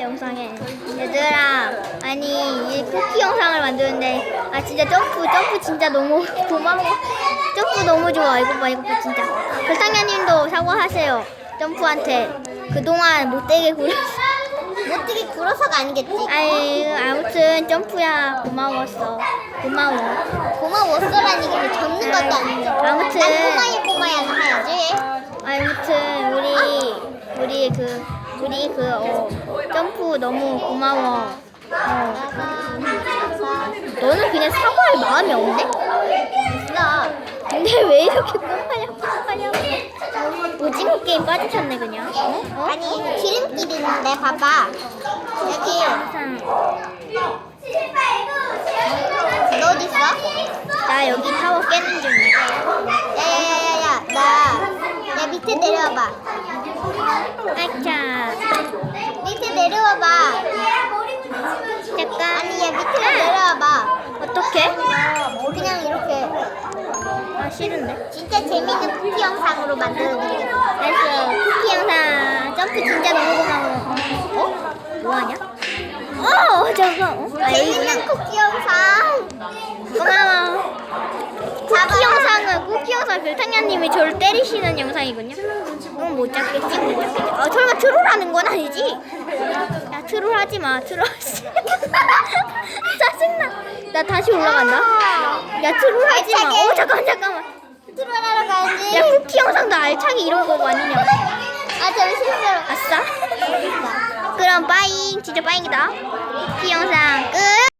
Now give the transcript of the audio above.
영상에 얘들아 아니 이 쿠키 영상을 만드는데 아 진짜 점프 점프 진짜 너무 고마워 점프 너무 좋아 이거 봐 이거 봐 진짜 별상현님도 사과하세요 점프한테 그동안 못되게 굴었어 못되게 굴어서가 아니겠지. 아이 아무튼 점프야 고마웠어 고마워 고마웠어라는 이게 젖는 것도 아니지. 아무튼. 우리 그 우리 그 어, 점프 너무 고마워 어. 너는 그냥 사과할 마음이 없네? 나 근데 왜 이렇게 꼼파냐고 오징어 게임 빠지셨네 그냥 어? 어? 아니 지름길 있는데 봐봐. 여기 너 어디 있어? 나 여기 타워 깨는 중이야 야야야야야 나. 야 밑에 내려와봐. 아차 밑에 내려와 봐. 잠깐 아니 야 밑에 내려와 봐. 어떡해? 그냥 이렇게 아 싫은데 진짜 재밌는 쿠키 영상으로 만들어드리겠어. 알았어 쿠키 영상 점프 진짜 너무 고마워 어? 뭐하냐? 어 잠깐 어? 아 여기구나 재밌는 쿠키 영상. 고마워 쿠키 영상은 쿠키 영상 별 탕야님이 저를 때리시는 영상이군요. 그건 못 잡겠지? 못 잡겠지 아 설마 트롤하는 건 아니지? 야 트롤하지 마. 트롤하지 짜증나. 나 다시 올라간다. 야 트롤하지 알차게. 마어 잠깐 잠깐만. 트롤하러 가야지. 야 쿠키 영상도 알차게 이런 거 아니냐? 아 잠시만요. 아싸. 그럼 빠잉. 진짜 빠잉이다. 쿠키 영상 끝